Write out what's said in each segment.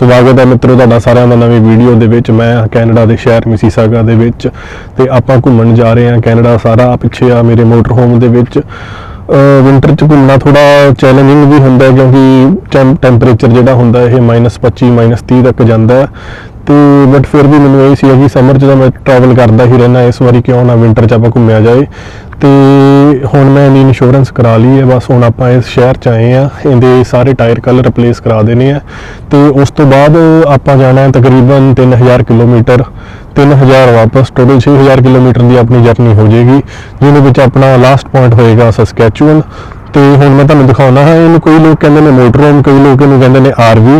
ਸਵਾਗਤ ਹੈ ਮਿੱਤਰੋ, ਤੁਹਾਡਾ ਸਾਰਿਆਂ ਦਾ ਨਵੀਂ ਵੀਡੀਓ ਦੇ ਵਿੱਚ। ਮੈਂ ਕੈਨੇਡਾ ਦੇ ਸ਼ਹਿਰ ਮਿਸੀਸਾਗਾ ਦੇ ਵਿੱਚ ਤੇ ਆਪਾਂ ਘੁੰਮਣ ਜਾ ਰਹੇ ਹਾਂ ਕੈਨੇਡਾ ਸਾਰਾ ਪਿੱਛੇ ਆ ਮੇਰੇ ਮੋਟਰ ਹੋਮ ਦੇ ਵਿੱਚ। ਵਿੰਟਰ ਚ ਘੁੰਮਣਾ ਥੋੜਾ ਚੈਲੰਜਿੰਗ ਵੀ ਹੁੰਦਾ ਹੈ ਕਿਉਂਕਿ ਟੈਂਪਰੇਚਰ ਜਿਹੜਾ ਹੁੰਦਾ ਇਹ -25 -30 ਤੱਕ ਜਾਂਦਾ ਹੈ। ਤੇ ਬਟ ਫਿਰ ਵੀ ਮੈਨੂੰ ਇਹ ਸੀ ਕਿ ਸਮਰ ਚ ਤਾਂ ਮੈਂ ਟਰੈਵਲ ਕਰਦਾ ਹੀ ਰਹਿਣਾ ਇਸ ਵਾਰੀ ਕਿਉਂ ਨਾ ਵਿੰਟਰ ਚ ਆਪਾਂ ਘੁੰਮਿਆ ਜਾਏ। ਤੇ ਹੁਣ ਮੈਂ ਇਹਦੀ ਇੰਸ਼ੋਰੈਂਸ ਕਰਾ ਲਈ ਹੈ, ਬਸ ਹੁਣ ਆਪਾਂ ਇਸ ਸ਼ਹਿਰ ਚ ਆਏ ਆ ਇਹਦੇ ਸਾਰੇ ਟਾਇਰ ਕਲਰ ਰਿਪਲੇਸ ਕਰਾ ਦੇਣੇ ਆ। ਤੇ ਉਸ ਤੋਂ ਬਾਅਦ ਆਪਾਂ ਜਾਣਾ ਹੈ ਤਕਰੀਬਨ 3000 ਕਿਲੋਮੀਟਰ 3000 ਵਾਪਸ ਟੋਟਲ 6000 ਕਿਲੋਮੀਟਰ ਦੀ ਆਪਣੀ ਜਰਨੀ ਹੋ ਜਾਏਗੀ, ਜਿਹਦੇ ਵਿੱਚ ਆਪਣਾ ਲਾਸਟ ਪੁਆਇੰਟ ਹੋਏਗਾ ਸਸਕੈਚੂਅਨ ਤੇ ਹੁਣ ਮੈਂ ਤੁਹਾਨੂੰ ਦਿਖਾਉਣਾ ਹੈ, ਇਹਨੂੰ ਕਈ ਲੋਕ ਕਹਿੰਦੇ ਨੇ ਮੋਟਰ ਹੋਮ ਕਈ ਲੋਕ ਇਹਨੂੰ ਕਹਿੰਦੇ ਨੇ ਆਰਵੀ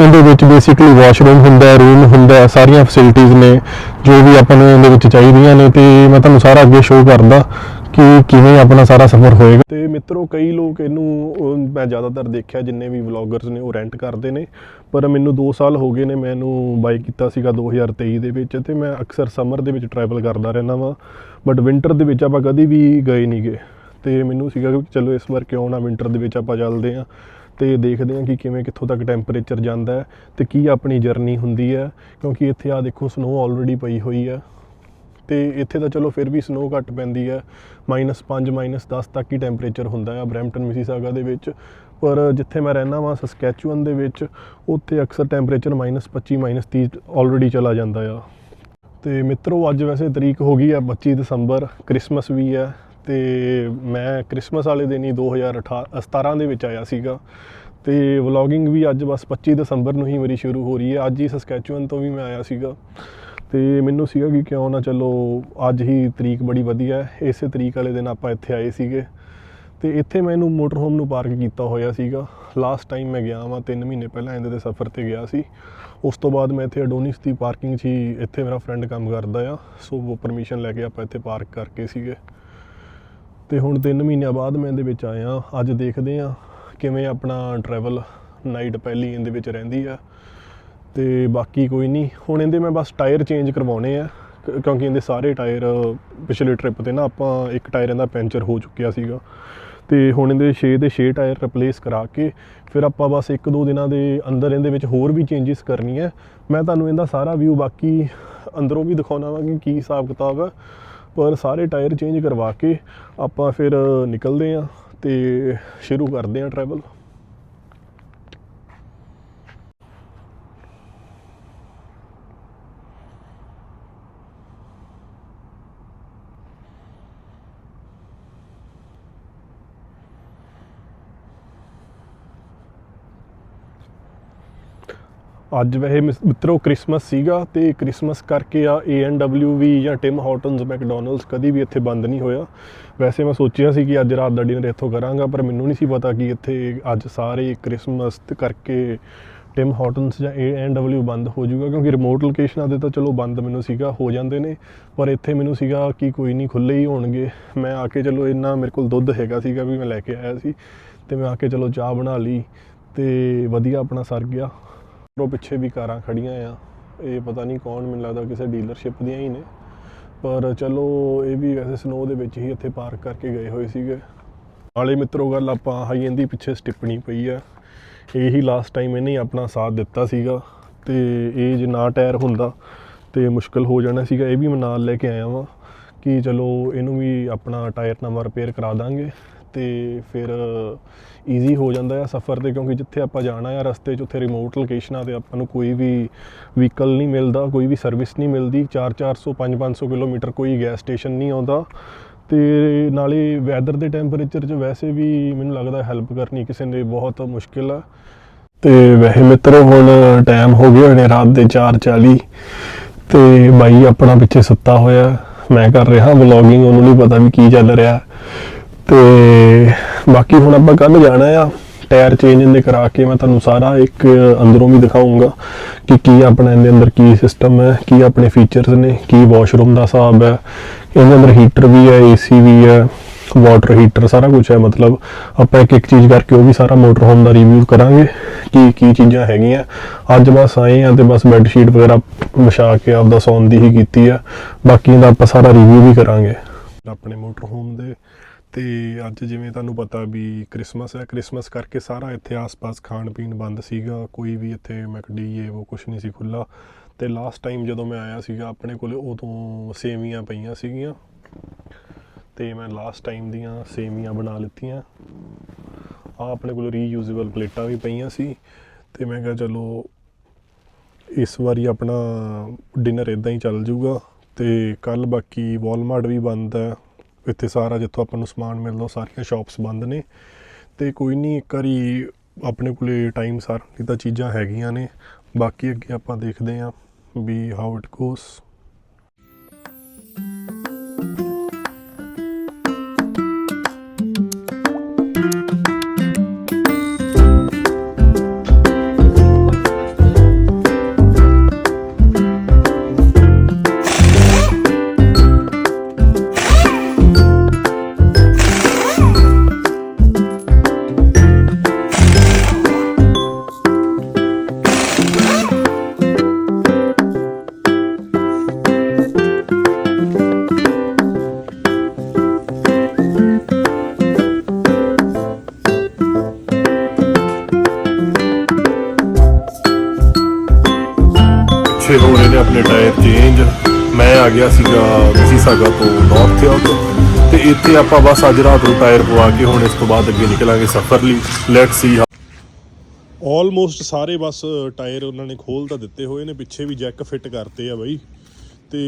ਇਹਦੇ ਵਿੱਚ ਬੇਸਿਕਲੀ ਵਾਸ਼ਰੂਮ ਹੁੰਦਾ ਹੈ ਰੂਮ ਹੁੰਦਾ ਹੈ, ਸਾਰੀਆਂ ਫੈਸਿਲਿਟੀਆਂ ਨੇ, ਜੋ ਵੀ ਆਪਾਂ ਨੂੰ ਇਹਦੇ ਵਿੱਚ ਚਾਹੀਦੀਆਂ ਨੇ, ਤੇ ਮੈਂ ਤੁਹਾਨੂੰ ਸਾਰਾ ਅੱਗੇ ਸ਼ੋਅ ਕਰਦਾ। ਕਿ ਕਿਵੇਂ ਆਪਣਾ ਸਾਰਾ ਸਫ਼ਰ ਹੋਏਗਾ। ਤੇ ਮਿੱਤਰੋ, ਕਈ ਲੋਕ ਇਹਨੂੰ, ਉਹ ਮੈਂ ਜ਼ਿਆਦਾਤਰ ਦੇਖਿਆ, ਜਿੰਨੇ ਵੀ ਵਲੌਗਰਸ ਨੇ, ਉਹ ਰੈਂਟ ਕਰਦੇ ਨੇ। ਪਰ ਮੈਨੂੰ 2 ਸਾਲ ਹੋ ਗਏ ਨੇ, ਮੈਂ ਇਹਨੂੰ ਬਾਈ ਕੀਤਾ ਸੀਗਾ 2023 ਦੇ ਵਿੱਚ ਤੇ ਮੈਂ ਅਕਸਰ ਸਮਰ ਦੇ ਵਿੱਚ ਟਰੈਵਲ ਕਰਦਾ ਰਹਿੰਦਾ ਵਾਂ। ਬਟ ਵਿੰਟਰ ਦੇ ਵਿੱਚ ਆਪਾਂ ਕਦੀ ਵੀ ਗਏ ਨਹੀਂ ਗਏ ਤੇ ਮੈਨੂੰ ਸੀਗਾ ਕਿ ਚਲੋ ਇਸ ਵਾਰ ਕਿਉਂ ਨਾ ਵਿੰਟਰ ਦੇ ਵਿੱਚ ਆਪਾਂ ਚੱਲਦੇ ਆਂ ਤੇ ਦੇਖਦੇ ਹਾਂ ਕਿ ਕਿਵੇਂ, ਕਿੱਥੋਂ ਤੱਕ ਟੈਂਪਰੇਚਰ ਜਾਂਦਾ ਹੈ ਤੇ ਕੀ ਆਪਣੀ ਜਰਨੀ ਹੁੰਦੀ ਹੈ। ਕਿਉਂਕਿ ਇੱਥੇ ਆ ਦੇਖੋ ਸਨੋ ਆਲਰੇਡੀ ਪਈ ਹੋਈ ਹੈ। ਤੇ ਇੱਥੇ ਤਾਂ ਚਲੋ ਫਿਰ ਵੀ ਸਨੋ ਘੱਟ ਪੈਂਦੀ ਹੈ। -5 -10 ਤੱਕ ਹੀ ਟੈਂਪਰੇਚਰ ਹੁੰਦਾ ਹੈ ਬਰੈਂਪਟਨ ਮਿਸੀਸਾਗਾ ਦੇ ਵਿੱਚ। ਪਰ ਜਿੱਥੇ ਮੈਂ ਰਹਿਣਾ ਵਾਂ ਸਸਕੈਚੂਅਨ ਦੇ ਵਿੱਚ, ਉੱਥੇ ਅਕਸਰ ਟੈਂਪਰੇਚਰ -25 -30 ਆਲਰੇਡੀ ਚਲਾ ਜਾਂਦਾ ਆ। ਤੇ ਮਿੱਤਰੋ, ਅੱਜ ਵੈਸੇ ਤਰੀਕ ਹੋ ਗਈ ਹੈ 25 ਦਸੰਬਰ, ਕ੍ਰਿਸਮਸ ਵੀ ਹੈ। ਤੇ ਮੈਂ ਕ੍ਰਿਸਮਸ ਵਾਲੇ ਦਿਨ ਹੀ 2017 ਦੇ ਵਿੱਚ ਆਇਆ ਸੀਗਾ। ਤੇ ਵਲੌਗਿੰਗ ਵੀ ਅੱਜ ਬਸ 25 ਦਸੰਬਰ ਨੂੰ ਹੀ ਮੇਰੀ ਸ਼ੁਰੂ ਹੋ ਰਹੀ ਹੈ। ਅੱਜ ਹੀ ਸਸਕੈਚੂਅਨ ਤੋਂ ਵੀ ਮੈਂ ਆਇਆ ਸੀਗਾ। ਤੇ ਮੈਨੂੰ ਸੀਗਾ ਕਿ ਕਿਉਂ ਨਾ ਚਲੋ ਅੱਜ ਹੀ ਤਰੀਕ ਬੜੀ ਵਧੀਆ ਹੈ, ਇਸੇ ਤਰੀਕ ਵਾਲੇ ਦਿਨ ਆਪਾਂ ਇੱਥੇ ਆਏ ਸੀਗੇ। ਤੇ ਇੱਥੇ ਮੈਂ ਇਹਨੂੰ ਮੋਟਰ ਹੋਮ ਨੂੰ ਪਾਰਕ ਕੀਤਾ ਹੋਇਆ ਸੀਗਾ। ਲਾਸਟ ਟਾਈਮ ਮੈਂ ਗਿਆ ਵਾਂ 3 ਮਹੀਨੇ ਪਹਿਲਾਂ ਇਹਦੇ ਦੇ ਸਫ਼ਰ ਤੇ ਗਿਆ ਸੀ। ਉਸ ਤੋਂ ਬਾਅਦ ਮੈਂ ਇੱਥੇ ਅਡੋਨਿਸ ਦੀ ਪਾਰਕਿੰਗ 'ਚ ਹੀ ਇੱਥੇ ਮੇਰਾ ਫਰੈਂਡ ਕੰਮ ਕਰਦਾ ਆ। ਸੋ ਉਹ ਪਰਮਿਸ਼ਨ ਲੈ ਕੇ ਆਪਾਂ ਇੱਥੇ ਪਾਰਕ ਕਰਕੇ ਸੀਗੇ। ਤੇ ਹੁਣ 3 ਮਹੀਨਿਆਂ ਬਾਅਦ ਮੈਂ ਇਹਦੇ ਵਿੱਚ ਆਇਆ। ਅੱਜ ਦੇਖਦੇ ਆ ਕਿਵੇਂ ਆਪਣਾ ਟਰੈਵਲ ਨਾਈਟ ਪਹਿਲੀ ਇਹਦੇ ਵਿੱਚ ਰਹਿੰਦੀ ਆ। ਤੇ ਬਾਕੀ ਕੋਈ ਨਹੀਂ। ਹੁਣ ਇਹਦੇ ਮੈਂ ਬਸ ਟਾਇਰ ਚੇਂਜ ਕਰਵਾਉਣੇ ਆ, ਕ- ਕਿਉਂਕਿ ਇਹਦੇ ਸਾਰੇ ਟਾਇਰ ਪਿਛਲੇ ਟ੍ਰਿਪ ਤੇ ਨਾ ਆਪਾਂ ਇੱਕ ਟਾਇਰ ਇਹਦਾ ਪੈਂਚਰ ਹੋ ਚੁੱਕਿਆ ਸੀਗਾ। ਤੇ ਹੁਣ ਇਹਦੇ 6 ਦੇ 6 ਟਾਇਰ ਰਿਪਲੇਸ ਕਰਾ ਕੇ, ਫਿਰ ਆਪਾਂ ਬਸ ਇੱਕ ਦੋ ਦਿਨਾਂ ਦੇ ਅੰਦਰ ਇਹਦੇ ਵਿੱਚ ਹੋਰ ਵੀ ਚੇਂਜਸ ਕਰਨੀ ਹੈ ਮੈਂ ਤੁਹਾਨੂੰ ਇਹਦਾ ਸਾਰਾ ਵਿਊ ਬਾਕੀ ਅੰਦਰੋਂ ਵੀ ਦਿਖਾਉਣਾ ਵਾ ਕਿ ਕੀ ਹਿਸਾਬ ਕਿਤਾਬ ਹੈ ਪਰ ਸਾਰੇ ਟਾਇਰ ਚੇਂਜ ਕਰਵਾ ਕੇ ਆਪਾਂ ਫਿਰ ਨਿਕਲਦੇ ਆਂ ਤੇ ਸ਼ੁਰੂ ਕਰਦੇ ਆਂ ਟਰੈਵਲ ਅੱਜ ਵੈਸੇ ਮਿਸ- ਮਿੱਤਰੋ ਕ੍ਰਿਸਮਸ ਸੀਗਾ ਤੇ ਕ੍ਰਿਸਮਸ ਕਰਕੇ ਆ A&W ਵੀ ਜਾਂ ਟਿਮ ਹਾਰਟਨਸ ਮੈਕਡੋਨਲਡਸ ਕਦੀ ਵੀ ਇੱਥੇ ਬੰਦ ਨਹੀਂ ਹੋਇਆ। ਵੈਸੇ ਮੈਂ ਸੋਚਿਆ ਸੀ ਕਿ ਅੱਜ ਰਾਤ ਦਾ ਡਿਨਰ ਇੱਥੋਂ ਕਰਾਂਗਾ, ਪਰ ਮੈਨੂੰ ਨਹੀਂ ਸੀ ਪਤਾ ਕਿ ਇੱਥੇ ਅੱਜ ਸਾਰੇ ਕ੍ਰਿਸਮਸ ਕਰਕੇ ਟਿਮ ਹਾਰਟਨਸ ਜਾਂ A&W ਬੰਦ ਹੋ ਜਾਊਗਾ, ਕਿਉਂਕਿ ਰਿਮੋਟ ਲੋਕੇਸ਼ਨਾਂ ਦੇ ਤਾਂ ਚਲੋ ਬੰਦ ਮੈਨੂੰ ਸੀਗਾ, ਹੋ ਜਾਂਦੇ ਨੇ। ਪਰ ਇੱਥੇ ਮੈਨੂੰ ਸੀਗਾ ਕਿ ਕੋਈ ਨਹੀਂ ਖੁੱਲੇ ਹੀ ਹੋਣਗੇ। ਮੈਂ ਆ ਕੇ ਚਲੋ ਇੰਨਾ ਮੇਰੇ ਕੋਲ ਦੁੱਧ ਹੈਗਾ ਸੀਗਾ ਵੀ ਮੈਂ ਲੈ ਕੇ ਆਇਆ ਸੀ ਤੇ ਮੈਂ ਆ ਕੇ ਚਲੋ ਚਾਹ ਬਣਾ ਲਈ ਤੇ ਵਧੀਆ ਆਪਣਾ ਸਰ ਗਿਆ। ਉਹ ਪਿੱਛੇ ਵੀ ਕਾਰਾਂ ਖੜੀਆਂ ਆ। ਇਹ ਪਤਾ ਨਹੀਂ ਕੌਣ, ਮੈਨੂੰ ਲੱਗਦਾ ਕਿਸੇ ਡੀਲਰਸ਼ਿਪ ਦੀਆਂ ਹੀ ਨੇ। ਪਰ ਚਲੋ, ਇਹ ਵੀ ਵੈਸੇ ਸਨੋ ਦੇ ਵਿੱਚ ਹੀ ਇੱਥੇ ਪਾਰਕ ਕਰਕੇ ਗਏ ਹੋਏ ਸੀਗੇ। ਨਾਲੇ ਮਿੱਤਰੋ, ਗੱਲ ਆਪਾਂ ਹਾਈ ਇਹਦੀ ਪਿੱਛੇ ਸਟਿੱਪਣੀ ਪਈ ਆ। ਇਹੀ ਲਾਸਟ ਟਾਈਮ ਇਹਨੇ ਆਪਣਾ ਸਾਥ ਦਿੱਤਾ ਸੀਗਾ। ਤੇ ਇਹ ਜੇ ਨਾ ਟਾਇਰ ਹੁੰਦਾ, ਤੇ ਮੁਸ਼ਕਲ ਹੋ ਜਾਣਾ ਸੀਗਾ। ਇਹ ਵੀ ਮੈਂ ਨਾਲ ਲੈ ਕੇ ਆਇਆ ਵਾਂ ਕਿ ਚਲੋ, ਇਹਨੂੰ ਵੀ ਆਪਣਾ ਟਾਇਰ ਨਵਾਂ ਰਿਪੇਅਰ ਕਰਾ ਦਾਂਗੇ। ਤੇ ਫਿਰ ਈਜ਼ੀ ਹੋ ਜਾਂਦਾ ਹੈ ਸਫ਼ਰ ਤੇ, ਕਿਉਂਕਿ ਜਿੱਥੇ ਆਪਾਂ ਜਾਣਾ ਹੈ ਰਸਤੇ 'ਚ, ਉੱਥੇ ਰਿਮੋਟ ਲੋਕੇਸ਼ਨਾਂ ਤੇ ਆਪਾਂ ਨੂੰ ਕੋਈ ਵੀ ਵਹੀਕਲ ਨਹੀਂ ਮਿਲਦਾ, ਕੋਈ ਵੀ ਸਰਵਿਸ ਨਹੀਂ ਮਿਲਦੀ। 4-400 5-500 ਕਿਲੋਮੀਟਰ ਕੋਈ ਗੈਸ ਸਟੇਸ਼ਨ ਨਹੀਂ ਆਉਂਦਾ। ਤੇ ਨਾਲੇ ਵੈਦਰ ਦੇ ਟੈਂਪਰੇਚਰ 'ਚ ਵੈਸੇ ਵੀ ਮੈਨੂੰ ਲੱਗਦਾ ਹੈਲਪ ਕਰਨੀ ਕਿਸੇ ਨੇ ਬਹੁਤ ਮੁਸ਼ਕਿਲ ਆ। ਤੇ ਵੈਸੇ ਮਿੱਤਰੋ, ਹੁਣ ਟਾਈਮ ਹੋ ਗਿਆ ਨੇ ਰਾਤ ਦੇ 4:40 ਤੇ ਬਾਈ ਆਪਣਾ ਪਿੱਛੇ ਸੁੱਤਾ ਹੋਇਆ। ਮੈਂ ਕਰ ਰਿਹਾ ਵਲੌਗਿੰਗ ਉਹਨੂੰ ਨਹੀਂ ਪਤਾ ਵੀ ਕੀ ਚੱਲ ਰਿਹਾ। ਤੇ ਬਾਕੀ ਹੁਣ ਆਪਾਂ ਕੱਲ ਜਾਣਾ ਆ ਟਾਇਰ ਚੇਂਜ ਇਹਦੇ ਕਰਾ ਕੇ ਮੈਂ ਤੁਹਾਨੂੰ ਸਾਰਾ ਇੱਕ ਅੰਦਰੋਂ ਵੀ ਦਿਖਾਉਂਗਾ ਕਿ ਕੀ ਆਪਣਾ ਇਹਦੇ ਅੰਦਰ ਕੀ ਸਿਸਟਮ ਹੈ, ਕੀ ਆਪਣੇ ਫੀਚਰਸ ਨੇ, ਕੀ ਵਾਸ਼ਰੂਮ ਦਾ ਹਿਸਾਬ ਹੈ, ਇਹਦੇ ਅੰਦਰ ਹੀਟਰ ਵੀ ਹੈ ਏਸੀ ਵੀ ਹੈ ਵਾਟਰ ਹੀਟਰ ਸਾਰਾ ਕੁਝ ਹੈ, ਮਤਲਬ ਆਪਾਂ ਇੱਕ ਇੱਕ ਚੀਜ਼ ਕਰਕੇ ਉਹ ਵੀ ਸਾਰਾ ਮੋਟਰ ਹੋਮ ਦਾ ਰਿਵਿਊ ਕਰਾਂਗੇ ਕੀ ਕੀ ਚੀਜ਼ਾਂ ਹੈਗੀਆਂ। ਅੱਜ ਬਸ ਆਏ ਆ ਤੇ ਬਸ ਬੈੱਡ ਸ਼ੀਟ ਵਗੈਰਾ ਵਿਛਾ ਕੇ ਆਪਦਾ ਸੌਣ ਦੀ ਹੀ ਕੀਤੀ ਆ ਬਾਕੀ ਦਾ ਆਪਾਂ ਸਾਰਾ ਰਿਵਿਊ ਵੀ ਕਰਾਂਗੇ। ਆਪਣੇ ਮੋਟਰ ਹੋਮ ਦੇ ਤੇ ਅੱਜ ਜਿਵੇਂ ਤੁਹਾਨੂੰ ਪਤਾ ਵੀ ਕ੍ਰਿਸਮਸ ਹੈ, ਕ੍ਰਿਸਮਸ ਕਰਕੇ ਸਾਰਾ ਇੱਥੇ ਆਸ-ਪਾਸ ਖਾਣ ਪੀਣ ਬੰਦ ਸੀਗਾ, ਕੋਈ ਵੀ ਇੱਥੇ ਮੈਕਡੀ, ਇਹ ਉਹ ਕੁਝ ਨਹੀਂ ਸੀ ਖੁੱਲਾ ਤੇ ਲਾਸਟ ਟਾਈਮ ਜਦੋਂ ਮੈਂ ਆਇਆ ਸੀਗਾ ਆਪਣੇ ਕੋਲੇ, ਉਦੋਂ ਸੇਵੀਆਂ ਪਈਆਂ ਸੀਗੀਆਂ। ਤੇ ਮੈਂ ਲਾਸਟ ਟਾਈਮ ਦੀਆਂ ਸੇਵੀਆਂ ਬਣਾ ਲਿੱਤੀਆਂ। ਆ ਆਪਣੇ ਕੋਲ ਰੀਯੂਜ਼ੇਬਲ ਪਲੇਟਾਂ ਵੀ ਪਈਆਂ ਸੀ। ਤੇ ਮੈਂ ਕਿਹਾ ਚਲੋ, ਇਸ ਵਾਰੀ ਆਪਣਾ ਡਿਨਰ ਇਦਾਂ ਹੀ ਚੱਲ ਜਾਊਗਾ। ਤੇ ਕੱਲ ਬਾਕੀ ਵਾਲਮਾਰਟ ਵੀ ਬੰਦ ਹੈ। ਇੱਥੇ ਸਾਰਾ ਜਿੱਥੋਂ ਆਪਾਂ ਨੂੰ ਸਮਾਨ ਮਿਲਦਾ ਸਾਰੀਆਂ ਸ਼ਾਪਸ ਬੰਦ ਨੇ। ਤੇ ਕੋਈ ਨਹੀਂ ਇੱਕ ਵਾਰੀ ਆਪਣੇ ਕੋਲੇ ਟਾਈਮ ਸਾਰੀ ਤਾਂ ਚੀਜ਼ਾਂ ਹੈਗੀਆਂ ਨੇ। ਬਾਕੀ ਅੱਗੇ ਆਪਾਂ ਦੇਖਦੇ ਹਾਂ ਵੀ ਹਾਊ ਇਟ ਗੋਸ ਪਿੱਛੇ ਹੋ ਰਹੇ ਨੇ ਆਪਣੇ ਟਾਇਰ ਚੇਂਜ ਮੈਂ ਆ ਗਿਆ ਸੀਗਾ ਮਿਸੀਸਾਗਾ ਤੋਂ ਨਾਰਥ ਯਾਰਕ ਤੇ ਇੱਥੇ ਆਪਾਂ ਬਸ ਅੱਜ ਰਾਤ ਨੂੰ ਟਾਇਰ ਪਵਾ ਕੇ ਹੁਣ ਇਸ ਤੋਂ ਬਾਅਦ ਅੱਗੇ ਨਿਕਲਾਂਗੇ ਸਫ਼ਰ ਲਈ। ਲੈਟਸ ਸੀ ਆਲਮੋਸਟ ਸਾਰੇ ਬਸ ਟਾਇਰ ਉਹਨਾਂ ਨੇ ਖੋਲ ਤਾਂ ਦਿੱਤੇ ਹੋਏ ਨੇ, ਪਿੱਛੇ ਵੀ ਜੈਕ ਫਿੱਟ ਕਰਤੇ ਆ ਬਾਈ। ਤੇ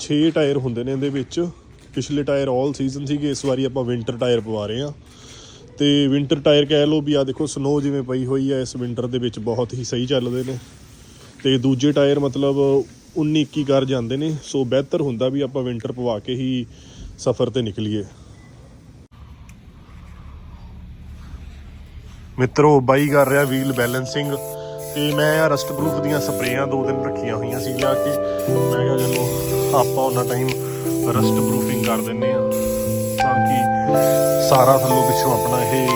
6 ਟਾਇਰ ਹੁੰਦੇ ਨੇ ਇਹਦੇ ਵਿੱਚ। ਪਿਛਲੇ ਟਾਇਰ ਆਲ ਸੀਜ਼ਨ ਸੀਗੇ, ਇਸ ਵਾਰੀ ਆਪਾਂ ਵਿੰਟਰ ਟਾਇਰ ਪਵਾ ਰਹੇ ਆ ਤੇ ਵਿੰਟਰ ਟਾਇਰ ਕਹਿ ਲਓ ਵੀ ਆ ਦੇਖੋ ਸਨੋ ਜਿਵੇਂ ਪਈ ਹੋਈ ਆ, ਇਸ ਵਿੰਟਰ ਦੇ ਵਿੱਚ ਬਹੁਤ ਹੀ ਸਹੀ ਚੱਲਦੇ ਨੇ। ਤੇ ਦੂਜੇ ਟਾਇਰ ਮਤਲਬ 19 21 ਕਰ ਜਾਂਦੇ ਨੇ, ਸੋ ਬਿਹਤਰ ਹੁੰਦਾ ਵੀ ਆਪਾਂ ਵਿੰਟਰ ਪਵਾ ਕੇ ਹੀ ਸਫ਼ਰ ਤੇ ਨਿਕਲੀਏ। ਮਿੱਤਰੋ, ਬਾਈ ਕਰ ਰਿਹਾ ਵੀਲ ਬੈਲੈਂਸਿੰਗ ਤੇ ਮੈਂ ਰਸਟ ਪ੍ਰੂਫ ਦੀਆਂ ਸਪਰੇਆਂ ਦੋ ਦਿਨ ਰੱਖੀਆਂ ਹੋਈਆਂ ਸੀ ਲਿਆ ਕੇ। ਮੈਂ ਕਿਹਾ ਚਲੋ, ਆਪਾਂ ਉਹਨਾਂ ਟਾਈਮ ਰਸਟ ਪ੍ਰੂਫਿੰਗ ਕਰ ਦਿੰਨੇ ਆ ਤਾਂ ਕਿ ਸਾਰਾ ਥੱਲੋਂ ਪਿੱਛੋਂ ਆਪਣਾ ਇਹ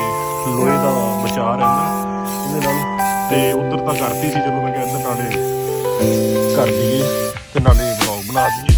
ਲੋਹੇ ਦਾ ਬਚਾਅ ਰਹਿੰਦਾ। ਇਹਦੇ ਨਾਲ ਤੇ ਉਧਰ ਤਾਂ ਕਰਤੀ ਸੀ ਜਦੋਂ ਮੈਂ ਕਿਹਾ ਇੱਧਰ ਨਾਲੇ ਕਰ ਦਈਏ ਤੇ ਨਾਲੇ ਬਲੌਗ ਬਣਾ ਦਈਏ।